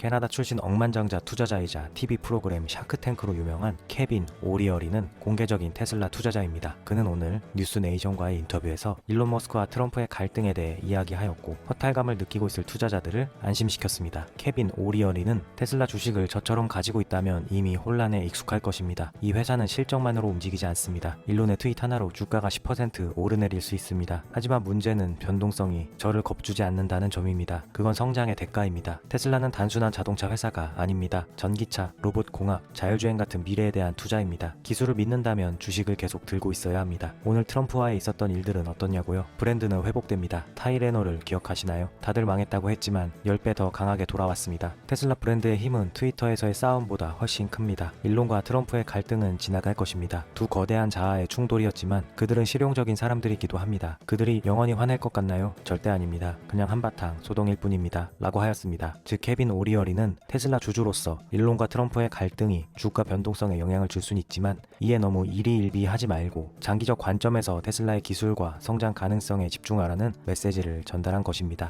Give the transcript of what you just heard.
캐나다 출신 억만장자 투자자이자 TV 프로그램 샤크탱크로 유명한 케빈 오리어리는 공개적인 테슬라 투자자입니다. 그는 오늘 뉴스네이션과의 인터뷰에서 일론 머스크와 트럼프의 갈등에 대해 이야기하였고 허탈감을 느끼고 있을 투자자들을 안심시켰습니다. 케빈 오리어리는 테슬라 주식을 저처럼 가지고 있다면 이미 혼란에 익숙할 것입니다. 이 회사는 실적만으로 움직이지 않습니다. 일론의 트윗 하나로 주가가 10% 오르내릴 수 있습니다. 하지만 문제는 변동성이 저를 겁주지 않는다는 점입니다. 그건 성장의 대가입니다. 테슬라는 단순한 자동차 회사가 아닙니다. 전기차, 로봇 공학, 자율주행 같은 미래에 대한 투자입니다. 기술을 믿는다면 주식을 계속 들고 있어야 합니다. 오늘 트럼프와의 있었던 일들은 어떻냐고요? 브랜드는 회복됩니다. 타이레노를 기억하시나요? 다들 망했다고 했지만 10배 더 강하게 돌아왔습니다. 테슬라 브랜드의 힘은 트위터에서의 싸움보다 훨씬 큽니다. 일론과 트럼프의 갈등은 지나갈 것입니다. 두 거대한 자아의 충돌이었지만 그들은 실용적인 사람들이기도 합니다. 그들이 영원히 화낼 것 같나요? 절대 아닙니다. 그냥 한바탕 소동일 뿐입니다. 라고 하였습니다. 즉 케빈 오리 어리는 테슬라 주주로서 일론과 트럼프의 갈등이 주가 변동성에 영향을 줄 수는 있지만 이에 너무 일희일비하지 말고 장기적 관점에서 테슬라의 기술과 성장 가능성에 집중하라는 메시지를 전달한 것입니다.